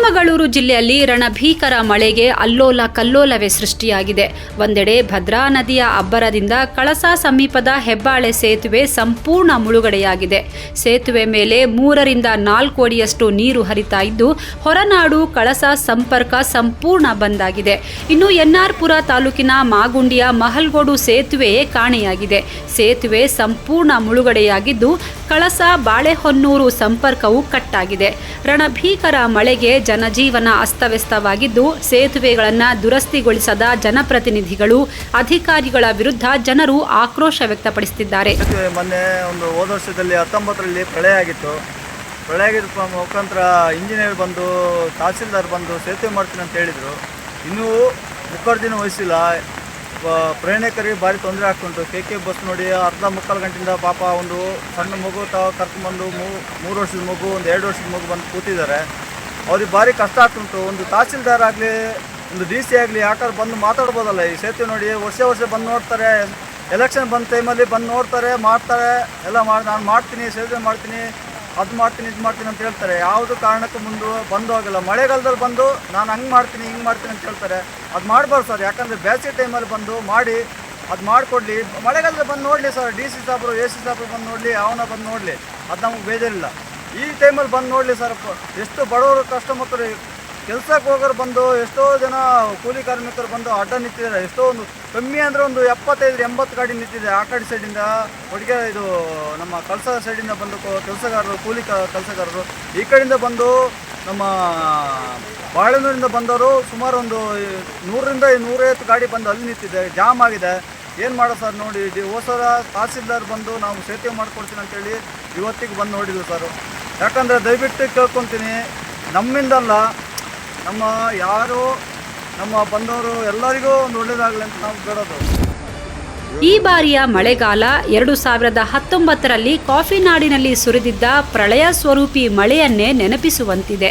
ಚಿಕ್ಕಮಗಳೂರು ಜಿಲ್ಲೆಯಲ್ಲಿ ರಣಭೀಕರ ಮಳೆಗೆ ಅಲ್ಲೋಲ ಕಲ್ಲೋಲವೇ ಸೃಷ್ಟಿಯಾಗಿದೆ. ಒಂದೆಡೆ ಭದ್ರಾ ನದಿಯ ಅಬ್ಬರದಿಂದ ಕಳಸಾ ಸಮೀಪದ ಹೆಬ್ಬಾಳೆ ಸೇತುವೆ ಸಂಪೂರ್ಣ ಮುಳುಗಡೆಯಾಗಿದೆ. ಸೇತುವೆ ಮೇಲೆ ಮೂರರಿಂದ ನಾಲ್ಕು ಅಡಿಯಷ್ಟು ನೀರು ಹರಿತಾ ಇದ್ದು, ಹೊರನಾಡು ಕಳಸಾ ಸಂಪರ್ಕ ಸಂಪೂರ್ಣ ಬಂದ್ ಆಗಿದೆ ಇನ್ನು ಎನ್ಆರ್ಪುರ ತಾಲೂಕಿನ ಮಾಗುಂಡಿಯ ಮಹಲ್ಗೋಡು ಸೇತುವೆಯೇ ಕಾಣೆಯಾಗಿದೆ. ಸೇತುವೆ ಸಂಪೂರ್ಣ ಮುಳುಗಡೆಯಾಗಿದ್ದು ಕಳಸ ಬಾಳೆಹೊನ್ನೂರು ಸಂಪರ್ಕವು ಕಟ್ಟಾಗಿದೆ. ರಣಭೀಕರ ಮಳೆಗೆ ಜನಜೀವನ ಅಸ್ತವ್ಯಸ್ತವಾಗಿದ್ದು, ಸೇತುವೆಗಳನ್ನು ದುರಸ್ತಿಗೊಳಿಸದ ಜನಪ್ರತಿನಿಧಿಗಳು, ಅಧಿಕಾರಿಗಳ ವಿರುದ್ಧ ಜನರು ಆಕ್ರೋಶ ವ್ಯಕ್ತಪಡಿಸುತ್ತಿದ್ದಾರೆ. ಮೊನ್ನೆ ಒಂದು ಹೋದ ವರ್ಷದಲ್ಲಿ ಹತ್ತೊಂಬತ್ತರಲ್ಲಿ ಪ್ರಳಯ ಆಗಿತ್ತು. ಪ್ರಳಯ ಮುಖಾಂತರ ಇಂಜಿನಿಯರ್ ಬಂದು, ತಹಸೀಲ್ದಾರ್ ಬಂದು ಸೇತುವೆ ಮಾಡ್ತೀನಿ ಅಂತ ಹೇಳಿದರು. ಇನ್ನೂ ಮುಖರ್ಜಿನೂ ವಹಿಸಿಲ್ಲ ಪ್ರಯಾಣಿಕರಿಗೆ ಭಾರಿ ತೊಂದರೆ ಆಗ್ತುಂಟು. ಕೆ ಕೆ ಬಸ್ ನೋಡಿ ಅರ್ಧ ಮುಕ್ಕಾಲು ಗಂಟೆಯಿಂದ ಪಾಪ ಒಂದು ಸಣ್ಣ ಮಗು ತಾವು ಕರ್ಕೊಂಡ್ಬಂದು ಮೂರು ವರ್ಷದ ಮಗು, ಒಂದು ಎರಡು ವರ್ಷದ ಮಗು ಬಂದು ಕೂತಿದ್ದಾರೆ. ಅವ್ರಿಗೆ ಭಾರಿ ಕಷ್ಟ ಆಗ್ತುಂಟು. ಒಂದು ತಹಸೀಲ್ದಾರ್ ಆಗಲಿ, ಒಂದು ಡಿ ಸಿ ಆಗಲಿ ಯಾಕಾದ್ರೂ ಬಂದು ಮಾತಾಡ್ಬೋದಲ್ಲ. ಈ ಸೇತುವೆ ನೋಡಿ ವರ್ಷ ವರ್ಷ ಬಂದು ನೋಡ್ತಾರೆ. ಎಲೆಕ್ಷನ್ ಬಂದ ಟೈಮಲ್ಲಿ ಬಂದು ನೋಡ್ತಾರೆ, ಮಾಡ್ತಾರೆ. ಎಲ್ಲ ಮಾಡಿ, ನಾನು ಮಾಡ್ತೀನಿ, ಸೇತುವೆ ಮಾಡ್ತೀನಿ. ಅದು ಮಾಡ್ತೀನಿ, ಇದು ಮಾಡ್ತೀನಿ ಅಂತ ಹೇಳ್ತಾರೆ. ಯಾವುದು ಕಾರಣಕ್ಕೂ ಮುಂದೆ ಬಂದು ಹೋಗಲ್ಲ. ಮಳೆಗಾಲದಲ್ಲಿ ಬಂದು ನಾನು ಹಂಗೆ ಮಾಡ್ತೀನಿ, ಹಿಂಗೆ ಮಾಡ್ತೀನಿ ಅಂತ ಹೇಳ್ತಾರೆ. ಅದು ಮಾಡಬಾರ್ದು ಸರ್. ಯಾಕಂದರೆ ಬೇಸಿಗೆ ಟೈಮಲ್ಲಿ ಬಂದು ಮಾಡಿ ಅದು ಮಾಡಿಕೊಡ್ಲಿ. ಮಳೆಗಾಲದಲ್ಲಿ ಬಂದು ನೋಡಲಿ ಸರ್. ಡಿ ಸಿ ಸಾಬ್ರು ಎ ಸಿ ಸಾಬ್ರು ಬಂದು ನೋಡಲಿ ಅವನ ಬಂದು ನೋಡಲಿ. ಅದು ನಮಗೆ ಬೇಜಾರಿಲ್ಲ. ಈ ಟೈಮಲ್ಲಿ ಬಂದು ನೋಡಲಿ ಸರ್. ಎಷ್ಟು ಬಡವರು ಕಸ್ಟಮರ್ ಕೆಲ್ಸಕ್ಕೆ ಹೋಗೋರು ಬಂದು ಎಷ್ಟೋ ಜನ ಕೂಲಿ ಕಾರ್ಮಿಕರು ಬಂದು ಅಡ್ಡ ನಿಂತಿದ್ದಾರೆ. ಎಷ್ಟೋ ಒಂದು ಕಮ್ಮಿ ಅಂದರೆ ಒಂದು ಎಪ್ಪತ್ತೈದು, ಎಂಬತ್ತು ಗಾಡಿ ನಿಂತಿದೆ ಆ ಕಡೆ ಸೈಡಿಂದ ಒಟ್ಟಿಗೆ ಇದು ನಮ್ಮ ಕಳಸ ಸೈಡಿಂದ ಬಂದು ಕೆಲಸಗಾರರು, ಕೂಲಿ ಕೆಲಸಗಾರರು ಈ ಕಡೆಯಿಂದ ಬಂದು ನಮ್ಮ ಬಾಳೆನೂರಿಂದ ಬಂದವರು ಸುಮಾರು ಒಂದು ನೂರರಿಂದ ನೂರೈವತ್ತು ಗಾಡಿ ಬಂದು ಅಲ್ಲಿ ನಿಂತಿದೆ. ಜಾಮ್ ಆಗಿದೆ. ಏನು ಮಾಡೋ ಸರ್ ನೋಡಿ ಹೋಸರ ತಹಸೀಲ್ದಾರ್ ಬಂದು ನಾವು ಸೇತುವೆ ಮಾಡ್ಕೊಡ್ತೀನಿ ಅಂತೇಳಿ ಇವತ್ತಿಗೆ ಬಂದು ನೋಡಿದ್ವಿ ಸರ್. ಯಾಕಂದರೆ ದಯವಿಟ್ಟು ಕೇಳ್ಕೊತೀನಿ. ನಮ್ಮಿಂದಲ್ಲ ನಮ್ಮ ಯಾರು, ನಮ್ಮ ಬಂದವರು ಎಲ್ಲರಿಗೂ ಒಂದು ಒಳ್ಳೇದಾಗಲಿ ಅಂತ ನಾವು ಬೇಡೋದು ಈ ಬಾರಿಯ ಮಳೆಗಾಲ ಎರಡು ಸಾವಿರದ ಹತ್ತೊಂಬತ್ತರಲ್ಲಿ ಕಾಫಿ ನಾಡಿನಲ್ಲಿ ಸುರಿದಿದ್ದ ಪ್ರಳಯ ಸ್ವರೂಪಿ ಮಳೆಯನ್ನೇ ನೆನಪಿಸುವಂತಿದೆ.